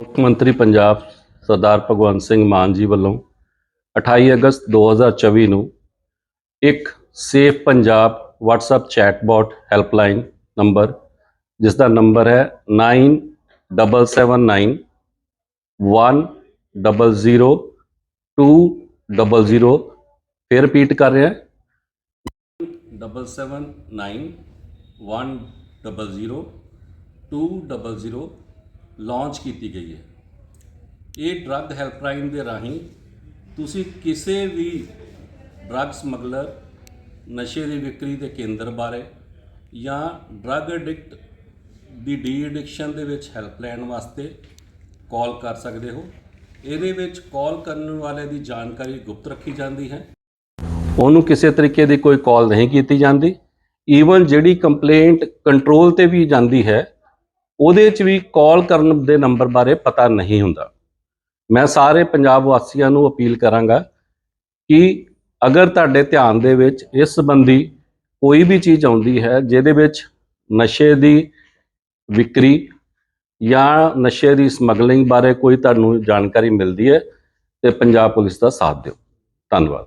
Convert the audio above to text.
ਮੁੱਖ ਮੰਤਰੀ ਪੰਜਾਬ ਸਰਦਾਰ ਭਗਵੰਤ ਸਿੰਘ ਮਾਨ ਜੀ ਵੱਲੋਂ 28 ਅਗਸਤ 2024 ਨੂੰ ਇੱਕ safe Punjab WhatsApp chatbot helpline number, ਜਿਸ ਦਾ ਨੰਬਰ ਹੈ 9779 100 200 ਫਿਰ ਰਿਪੀਟ ਕਰ ਰਿਹਾ 779 100 200 ਲਾਂਚ ਕੀਤੀ ਗਈ ਹੈ। ਇਹ ਡਰੱਗ ਹੈਲਪਲਾਈਨ ਦੇ ਰਾਹੀਂ ਤੁਸੀਂ ਕਿਸੇ ਵੀ ਡਰੱਗ ਸਮਗਲਰ, ਨਸ਼ੇ ਦੀ ਵਿਕਰੀ ਦੇ ਕੇਂਦਰ ਬਾਰੇ ਜਾਂ ਡਰੱਗ ਐਡਿਕਟ ਦੀ ਡੀ ਐਡਿਕਸ਼ਨ ਦੇ ਵਿੱਚ ਹੈਲਪ ਲੈਣ ਵਾਸਤੇ ਕਾਲ ਕਰ ਸਕਦੇ ਹੋ। ਇਹਦੇ ਵਿੱਚ ਕਾਲ ਕਰਨ ਵਾਲੇ ਦੀ ਜਾਣਕਾਰੀ ਗੁਪਤ ਰੱਖੀ ਜਾਂਦੀ ਹੈ। ਉਹਨੂੰ ਕਿਸੇ ਤਰੀਕੇ ਦੀ ਕੋਈ ਕਾਲ ਨਹੀਂ ਕੀਤੀ ਜਾਂਦੀ। ਈਵਨ ਜਿਹੜੀ ਕੰਪਲੇਂਟ ਕੰਟਰੋਲ ਤੇ ਵੀ ਜਾਂਦੀ ਹੈ ਉਹਦੇ 'ਚ ਵੀ ਕਾਲ ਕਰਨ ਦੇ ਨੰਬਰ ਬਾਰੇ ਪਤਾ ਨਹੀਂ ਹੁੰਦਾ। ਮੈਂ ਸਾਰੇ ਪੰਜਾਬ ਵਾਸੀਆਂ ਨੂੰ ਅਪੀਲ ਕਰਾਂਗਾ ਕਿ ਅਗਰ ਤੁਹਾਡੇ ਧਿਆਨ ਦੇ ਵਿੱਚ ਇਸ ਸੰਬੰਧੀ ਕੋਈ ਵੀ ਚੀਜ਼ ਆਉਂਦੀ ਹੈ, ਜਿਹਦੇ ਵਿੱਚ ਨਸ਼ੇ ਦੀ ਵਿਕਰੀ ਜਾਂ ਨਸ਼ੇ ਦੀ ਸਮਗਲਿੰਗ ਬਾਰੇ ਕੋਈ ਤੁਹਾਨੂੰ ਜਾਣਕਾਰੀ ਮਿਲਦੀ ਹੈ, ਤੇ ਪੰਜਾਬ ਪੁਲਿਸ ਦਾ ਸਾਥ ਦਿਓ। ਧੰਨਵਾਦ।